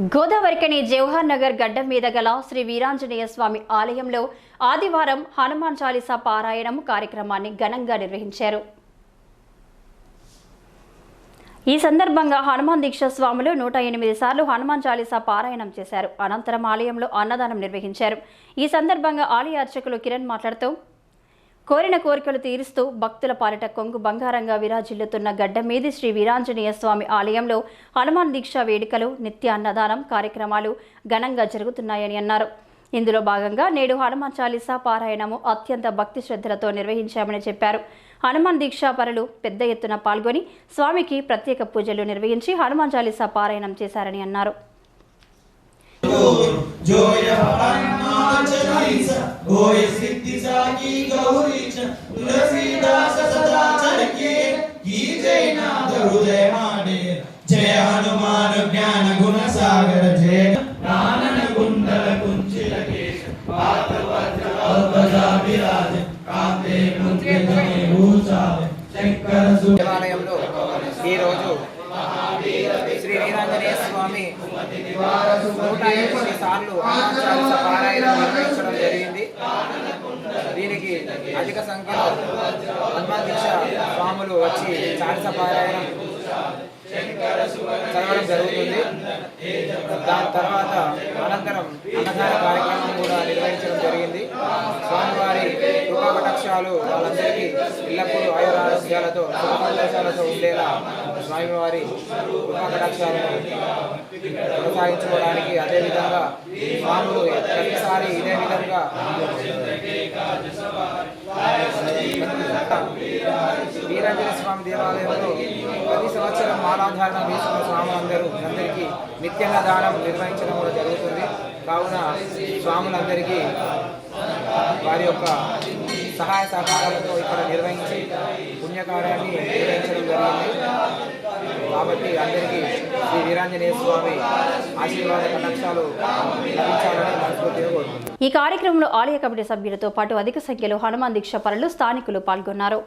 గోదావరికని జవహర్ నగర్ గడ్డం మీద గల శ్రీ వీరాంజనేయ స్వామి ఆలయంలో ఆదివారం హనుమాన్ చాలీసా పారాయణం కార్యక్రమాన్ని ఘనంగా నిర్వహించారు. ఈ సందర్భంగా హనుమాన్ దీక్ష స్వాములు నూట ఎనిమిది సార్లు హనుమాన్ చాలీసా పారాయణం చేశారు. అనంతరం ఆలయంలో అన్నదానం నిర్వహించారు. ఈ సందర్భంగా ఆలయ అర్చకులు కిరణ్ మాట్లాడుతూ కోరిన కోరికలు తీరుస్తూ భక్తుల పాలిట కొంగు బంగారంగా విరాజిల్లుతున్న గడ్డమీది శ్రీ వీరాంజనేయ స్వామి ఆలయంలో హనుమాన్ దీక్ష వేడుకలు నిత్య అన్నదానం కార్యక్రమాలు ఘనంగా జరుగుతున్నాయని అన్నారు. ఇందులో భాగంగా నేడు హనుమాన్ చాలీసా పారాయణము అత్యంత భక్తి శ్రద్ధలతో నిర్వహించామని చెప్పారు. హనుమాన్ దీక్షా పరులు పెద్ద ఎత్తున పాల్గొని స్వామికి ప్రత్యేక పూజలు నిర్వహించి హనుమాన్ చాలీసా పారాయణం చేశారని అన్నారు. जोय हनुमाचलीस होय सिद्धि साकी गौरीच तुलसीदास सदा चरके की जय नाथ हृदय माडे जय हनुमान ज्ञान गुण सागर जय कानन कुंडल कुंचित केश पात वज्र ध्वजा विराज कांते मुद्रे जने भूषाल शंकर सु దేవాలయంలో ఈరోజు శ్రీ వీరాంజనేయ స్వామి నూట ఎనిమిది సార్లు పారాయణం నిర్వహించడం జరిగింది. దీనికి అధిక సంఖ్యలో హనుమాన్ స్వాములు వచ్చి చారిస పారాయణం చదవడం జరుగుతుంది. దాని తర్వాత అనంతరం అన్నదాన కార్యక్రమం కృపాకటాక్షాలు వాళ్ళందరికీ ఎల్లప్పుడూ ఆయురారోగ్యాలతో సుఖసంతోషాలతో ఉండేలా స్వామివారి కృపాకటాక్షాలను కొనసాగించుకోవడానికి అదేవిధంగా స్వాములు ప్రతిసారి ఇదే విధంగా వీరాంజనేయ స్వామి దేవాలయంలో ప్రతి సంవత్సరం మాలాధారణ తీసుకున్న స్వాములందరూ అందరికీ నిత్యంగా దానం నిర్వహించడం కూడా జరుగుతుంది. కావున స్వాములందరికీ వారి యొక్క సహాయ సహకారాలతో ఇక్కడ నిర్వహించి పుణ్యకార్యాన్ని నిర్వహించడం జరిగింది. కాబట్టి అందరికీ శ్రీ వీరాంజనేయ స్వామి ఆశీర్వాద కటాక్షాలు లభించాలని మనస్ఫూర్తిగా కోరుతున్నాను ఈ కార్యక్రమంలో ఆలయ కమిటీ సభ్యులతో పాటు అధిక సంఖ్యలో హనుమాన్ దీక్ష పనులు స్థానికులు పాల్గొన్నారు.